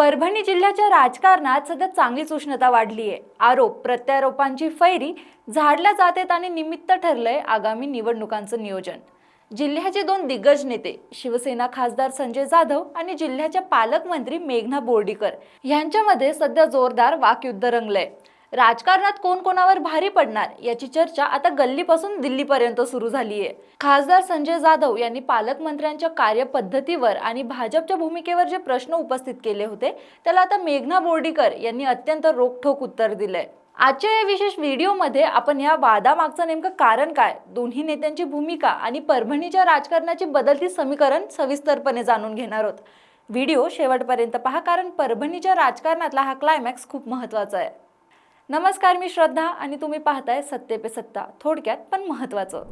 परभणी जिल्ह्याच्या राजकारणात सध्या चांगलीच उष्णता वाढली आहे. आरोप प्रत्यारोपांची फैरी झाडल्या जातेत आणि निमित्त ठरलंय आगामी निवडणुकांचं नियोजन. जिल्ह्याचे दोन दिग्गज नेते शिवसेना खासदार संजय जाधव आणि जिल्ह्याच्या पालकमंत्री मेघना बोर्डीकर यांच्यामध्ये सध्या जोरदार वाकयुद्ध रंगलंय. राजकारणात कोण कोणावर भारी पडणार याची चर्चा आता गल्लीपासून दिल्लीपर्यंत सुरू झाली आहे खासदार संजय जाधव यांनी पालकमंत्र्यांच्या कार्यपद्धतीवर आणि भाजपच्या भूमिकेवर जे प्रश्न उपस्थित केले होते त्याला आता मेघना बोर्डीकर यांनी अत्यंत रोखठोक उत्तर दिलंय. आजच्या या विशेष व्हिडिओमध्ये आपण या वादामागचं नेमकं कारण काय दोन्ही नेत्यांची भूमिका आणि परभणीच्या राजकारणाची बदलती समीकरण सविस्तरपणे जाणून घेणार आहोत. व्हिडिओ शेवटपर्यंत पहा कारण परभणीच्या राजकारणातला हा क्लायमॅक्स खूप महत्त्वाचा आहे. नमस्कार मी श्रद्धा आणि तुम्ही पाहताय सत्ते पे सत्ता. थोडक्यात पण महत्वाचं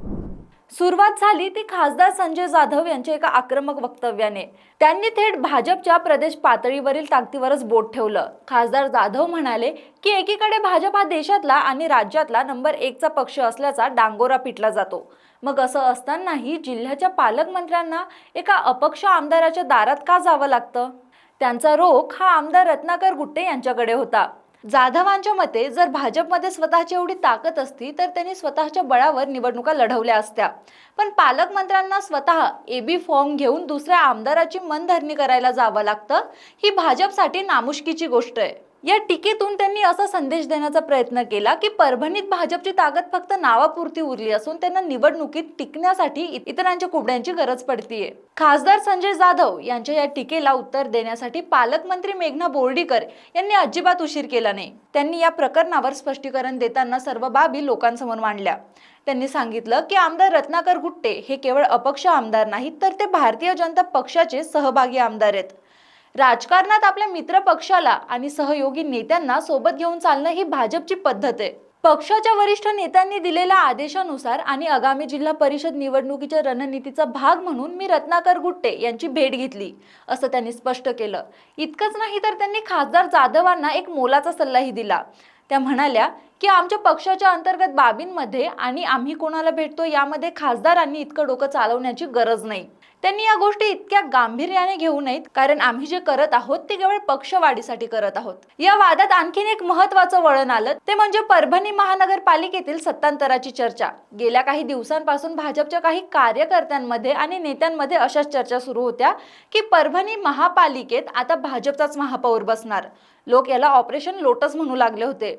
सुरुवात झाली ती खासदार संजय जाधव यांच्या एका आक्रमक वक्तव्याने. त्यांनी थेट भाजपच्या प्रदेश पातळीवरील ताकदीवरच बोट ठेवलं. खासदार जाधव म्हणाले की एकीकडे भाजप हा देशातला आणि राज्यातला नंबर एकचा पक्ष असल्याचा डांगोरा पिटला जातो. मग असं असतानाही जिल्ह्याच्या पालकमंत्र्यांना एका अपक्ष आमदाराच्या दारात का जावं लागतं? त्यांचा रोख हा आमदार रत्नाकर गुट्टे यांच्याकडे होता. जाधवांच्या मते जर भाजपमध्ये स्वतःची एवढी ताकद असती तर त्यांनी स्वतःच्या बळावर निवडणुका लढवल्या असत्या. पण पालकमंत्र्यांना स्वतः एबी फॉर्म घेऊन दुसऱ्या आमदाराची मनधरणी करायला जावं लागतं ही भाजपसाठी नामुष्कीची गोष्ट आहे. या टीकेतून त्यांनी असा संदेश देण्याचा प्रयत्न केला की परभणीत भाजपची ताकद फक्त नावापुरती उरली असून त्यांना निवडणुकीत टिकण्यासाठी इतरांच्या कुबड्यांची गरज पडतीये. खासदार संजय जाधव यांच्या या टीकेला उत्तर देण्यासाठी पालकमंत्री मेघना बोर्डीकर यांनी अजिबात उशीर केला नाही. त्यांनी या प्रकरणावर स्पष्टीकरण देताना सर्व बाबी लोकांसमोर मांडल्या. त्यांनी सांगितलं की आमदार रत्नाकर गुट्टे हे केवळ अपक्ष आमदार नाहीत तर ते भारतीय जनता पक्षाचे सहभागी आमदार आहेत. राजकारणात आपल्या मित्र पक्षाला आणि सहयोगी नेत्यांना सोबत घेऊन चालणं ही भाजपची पद्धत आहे. पक्षाच्या वरिष्ठ नेत्यांनी दिलेल्या आदेशानुसार आणि आगामी जिल्हा परिषद निवडणुकीच्या रणनीतीचा भाग म्हणून मी रत्नाकर गुट्टे यांची भेट घेतली असं त्यांनी स्पष्ट केलं. इतकंच नाही तर त्यांनी खासदार जाधवांना एक मोलाचा सल्लाही दिला. त्या म्हणाल्या की आमच्या पक्षाच्या अंतर्गत बाबींमध्ये आणि आम्ही कोणाला भेटतो यामध्ये खासदारांनी इतकं डोकं चालवण्याची गरज नाही. त्यांनी या गोष्टी इतक्या गांभीर्याने घेऊ नयेत कारण आम्ही जे करत आहोत ते केवळ पक्षवाढीसाठी करत आहोत. या वादात आणखीन एक महत्वाचं वळण आलं ते म्हणजे परभणी महानगरपालिकेतील सत्तांतराची चर्चा. गेल्या काही दिवसांपासून भाजपच्या काही कार्यकर्त्यांमध्ये आणि नेत्यांमध्ये अशाच चर्चा सुरू होत्या की परभणी महापालिकेत आता भाजपचाच महापौर बसणार. लोक याला ऑपरेशन लोटस म्हणू लागले होते.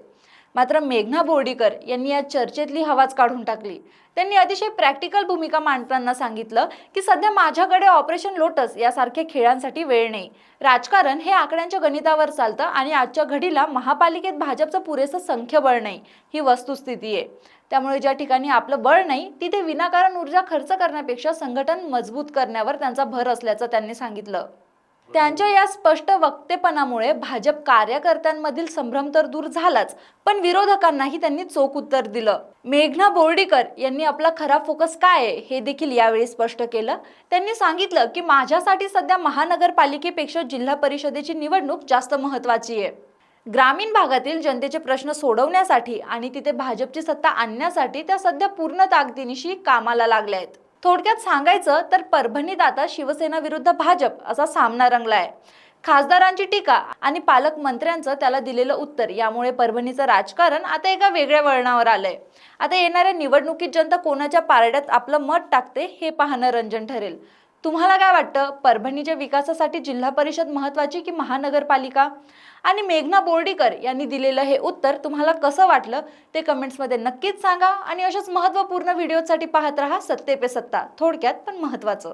मात्र मेघना बोर्डीकर यांनी या चर्चेतली हवाच काढून टाकली. त्यांनी अतिशय प्रॅक्टिकल भूमिका मांडताना सांगितलं की सध्या माझ्याकडे ऑपरेशन लोटस यासारख्या खेळांसाठी वेळ नाही. राजकारण हे आकड्यांच्या गणितावर चालतं आणि आजच्या घडीला महापालिकेत भाजपचं पुरेसं संख्यबळ नाही ही वस्तुस्थिती आहे. त्यामुळे ज्या ठिकाणी आपलं बळ नाही तिथे विनाकारण ऊर्जा खर्च करण्यापेक्षा संघटन मजबूत करण्यावर त्यांचा भर असल्याचं त्यांनी सांगितलं. त्यांच्या या स्पष्ट वक्तेपणामुळे भाजप कार्यकर्त्यांमधील संभ्रम तर दूर झालाच पण विरोधकांनाही त्यांनी चोख उत्तर दिलं. मेघना बोर्डीकर यांनी आपला खरा फोकस काय आहे हे देखील यावेळी स्पष्ट केलं. त्यांनी सांगितलं की माझ्यासाठी सध्या महानगरपालिकेपेक्षा जिल्हा परिषदेची निवडणूक जास्त महत्वाची आहे. ग्रामीण भागातील जनतेचे प्रश्न सोडवण्यासाठी आणि तिथे भाजपची सत्ता आणण्यासाठी त्या सध्या पूर्ण ताकदीनिशी कामाला लागल्या आहेत. थोडक्यात सांगायचं तर परभणीत आता शिवसेना विरुद्ध भाजप असा सामना रंगलाय. खासदारांची टीका आणि पालकमंत्र्यांचं त्याला दिलेलं उत्तर यामुळे परभणीचं राजकारण आता एका वेगळ्या वळणावर आलंय. आता येणाऱ्या निवडणुकीत जनता कोणाच्या पारड्यात आपलं मत टाकते हे पाहणं रंजन ठरेल. तुम्हाला काय वाटतं? परभणीच्या विकासासाठी जिल्हा परिषद महत्वाची की महानगरपालिका? आणि मेघना बोर्डीकर यांनी दिलेलं हे उत्तर तुम्हाला कसं वाटलं ते कमेंट्समध्ये नक्कीच सांगा आणि अशाच महत्त्वपूर्ण व्हिडिओसाठी पाहत राहा सत्ते पे सत्ता. थोडक्यात पण महत्त्वाचं.